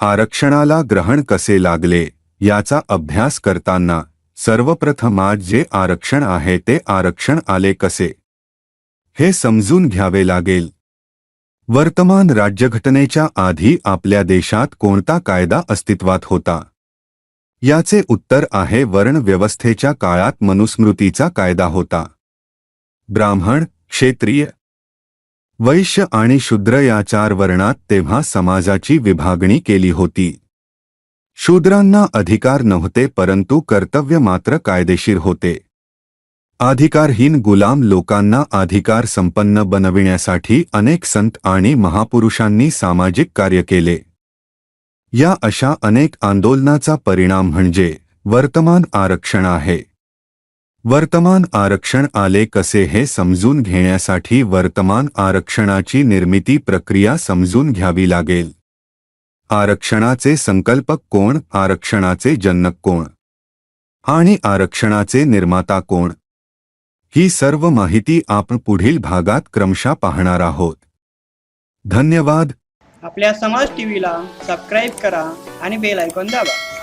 आरक्षणाला ग्रहण कसे लागले याचा अभ्यास करताना सर्वप्रथम आज जे आरक्षण आहे ते आरक्षण आले कसे? हे समजून घ्यावे लागेल. वर्तमान राज्यघटनेच्या आधी आपल्या देशात कोणता कायदा अस्तित्वात होता? याचे उत्तर आहे वर्ण व्यवस्थेच्या काळात मनुस्मृतीचा कायदा होता. ब्राह्मण क्षेत्रीय वैश्य आणि शूद्र या चार वर्णात तेव्हा समाजाची विभागणी केली होती. शूद्रांना अधिकार नव्हते परंतु कर्तव्य मात्र कायदेशीर होते. अधिकारहीन गुलाम लोकांना अधिकार संपन्न बनविण्यासाठी अनेक संत आणि महापुरुषांनी सामाजिक कार्य केले. या अशा अनेक आंदोलनाचा परिणाम म्हणजे वर्तमान आरक्षण आहे. वर्तमान आरक्षण आले कसे हे समजून घेण्यासाठी वर्तमान आरक्षणाची निर्मिती प्रक्रिया समजून घ्यावी लागेल. आरक्षणाचे संकल्पक कोण? आरक्षणाचे जनक कोण? आणि आरक्षणाचे निर्माता कोण? ही सर्व माहिती आपण पुढील भागात क्रमशः पाहणार आहोत. धन्यवाद. आपल्या समाज टीव्हीला सबस्क्राईब करा आणि बेल ऐकून दाबा.